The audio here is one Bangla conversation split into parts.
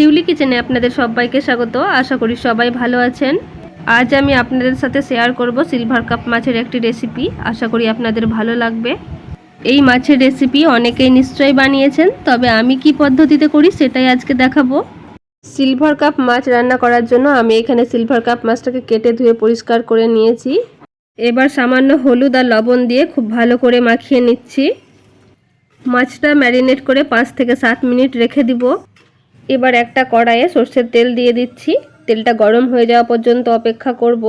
শিউলি কিচেনে আপনাদের সবাইকে স্বাগত। আশা করি সবাই ভালো আছেন। আজ আমি আপনাদের সাথে শেয়ার করব সিলভার কাপ মাছের একটি রেসিপি আশা করি আপনাদের ভালো লাগবে। এই মাছের রেসিপি অনেকেই নিশ্চয়ই বানিয়েছেন, তবে আমি কি পদ্ধতিতে করি সেটাই আজকে দেখাবো। সিলভার কাপ মাছ রান্না করার জন্য আমি এখানে সিলভার কাপ মাছটাকে কেটে ধুয়ে পরিষ্কার করে নিয়েছি। এবার সামান্য হলুদ আর লবণ দিয়ে খুব ভালো করে মাখিয়ে নিচ্ছি। মাছটা ম্যারিনেট করে পাঁচ থেকে সাত মিনিট রেখে দিব। এবার একটা কড়াইয়ে সর্ষের তেল দিয়ে দিচ্ছি। তেলটা গরম হয়ে যাওয়া পর্যন্ত অপেক্ষা করব।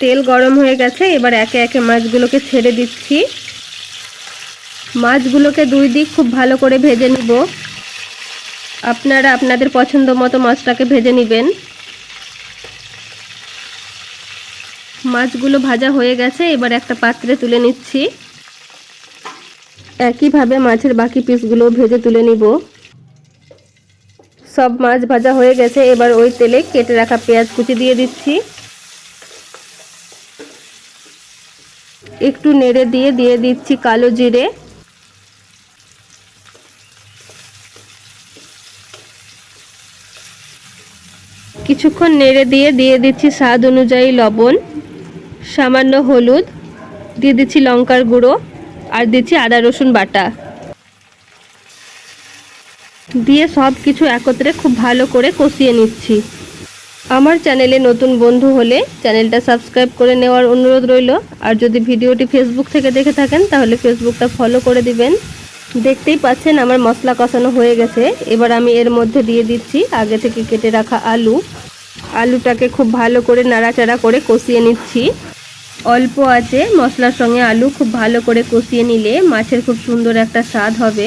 তেল গরম হয়ে গেছে, এবার একে একে মাছগুলোকে ছেড়ে দিচ্ছি। মাছগুলোকে দুই দিক খুব ভালো করে ভেজে নিব। আপনারা আপনাদের পছন্দ মতো মাছটাকে ভেজে নেবেন। মাছগুলো ভাজা হয়ে গেছে, এবার একটা পাত্রে তুলে নিচ্ছি। একইভাবে মাছের বাকি পিসগুলো ভেজে তুলে নিব। সব মাছ ভাজা হয়ে গেছে। এবার ওই তেলে কেটে রাখা পেঁয়াজ কুচি দিয়ে দিচ্ছি। একটু নেড়ে দিয়ে দিয়ে দিচ্ছি কালো জিরে। কিছুক্ষণ নেড়ে দিয়ে দিয়ে দিচ্ছি স্বাদ অনুযায়ী লবণ, সামান্য হলুদ, দিয়ে দিচ্ছি লঙ্কার গুঁড়ো, আর দিচ্ছি আদা রসুন বাটা। দিয়ে সব কিছু একত্রে খুব ভালো করে কষিয়ে নিচ্ছি। আমার চ্যানেলে নতুন বন্ধু হলে চ্যানেলটা সাবস্ক্রাইব করে নেওয়ার অনুরোধ রইল। আর যদি ভিডিওটি ফেসবুক থেকে দেখে থাকেন, তাহলে ফেসবুকটা ফলো করে দিবেন। দেখতেই পাচ্ছেন আমার মশলা কষানো হয়ে গেছে। এবার আমি এর মধ্যে দিয়ে দিচ্ছি আগে থেকে কেটে রাখা আলু। আলুটাকে খুব ভালো করে নাড়াচাড়া করে কষিয়ে নিচ্ছি। অল্প আছে মশলার সঙ্গে আলু খুব ভালো করে কষিয়ে নিলে মাছের খুব সুন্দর একটা স্বাদ হবে।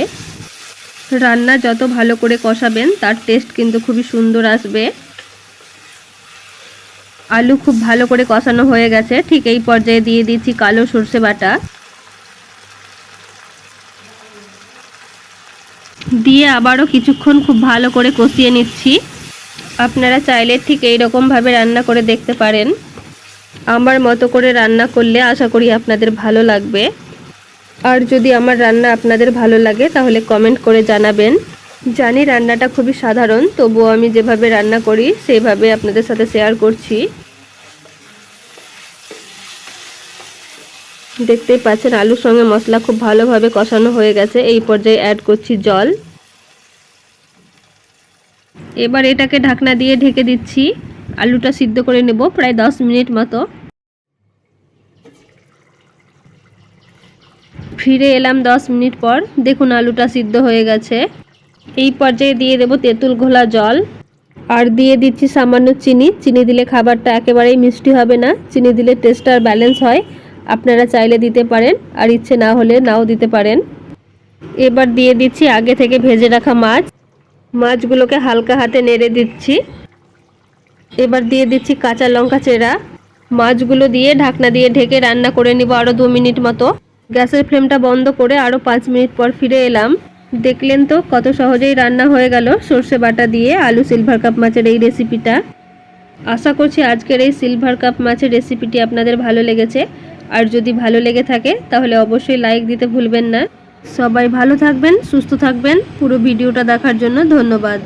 রান্না যত ভালো করে কষাবেন, তার টেস্ট কিন্তু খুবই সুন্দর আসবে। আলু খুব ভালো করে কষানো হয়ে গেছে, ঠিক এই পর্যায়ে দিয়ে দিচ্ছি কালো সর্ষে বাটা। দিয়ে আবারও কিছুক্ষণ খুব ভালো করে কষিয়ে নিচ্ছি। আপনারা চাইলে ঠিক এই রকমভাবে রান্না করে দেখতে পারেন। আমার মতো করে রান্না করলে আশা করি আপনাদের ভালো লাগবে। আর যদি আমার রান্না আপনাদের ভালো লাগে, তাহলে কমেন্ট করে জানাবেন। জানি রান্নাটা খুবই সাধারণ, তবুও আমি যেভাবে রান্না করি সেইভাবে আপনাদের সাথে শেয়ার করছি। দেখতেই পাচ্ছেন, আলুর সঙ্গে মশলা খুব ভালোভাবে কষানো হয়ে গেছে। এই পর্যায়ে অ্যাড করছি জল। এবার এটাকে ঢাকনা দিয়ে ঢেকে দিচ্ছি। আলুটা সিদ্ধ করে নেব, প্রায় দশ মিনিট মতো। ফিরে এলাম দশ মিনিট পর। দেখুন আলুটা সিদ্ধ হয়ে গেছে। এই পর্যায়ে দিয়ে দেব তেঁতুল ঘোলা জল। আর দিয়ে দিচ্ছি সামান্য চিনি। চিনি দিলে খাবারটা একেবারেই মিষ্টি হবে না। চিনি দিলে টেস্টটা ব্যালেন্স হয়। আপনারা চাইলে দিতে পারেন, আর ইচ্ছে না হলে নাও দিতে পারেন। এবার দিয়ে দিচ্ছি আগে থেকে ভেজে রাখা মাছ। মাছগুলোকে হালকা হাতে নেড়ে দিচ্ছি। এবার দিয়ে দিচ্ছি কাঁচা লঙ্কা চেরা। মাছগুলো দিয়ে ঢাকনা দিয়ে ঢেকে রান্না করে নিব আরও দু মিনিট মতো। গ্যাসের ফ্লেমটা বন্ধ করে আরও পাঁচ মিনিট পর ফিরে এলাম। দেখলেন তো কত সহজেই রান্না হয়ে গেল সর্ষে বাটা দিয়ে আলু সিলভার কাপ মাছের এই রেসিপিটা আশা করছি আজকের এই সিলভার কাপ মাছের রেসিপিটি আপনাদের ভালো লেগেছে। আর যদি ভালো লেগে থাকে, তাহলে অবশ্যই লাইক দিতে ভুলবেন না। সবাই ভালো থাকবেন, সুস্থ থাকবেন। পুরো ভিডিওটা দেখার জন্য ধন্যবাদ।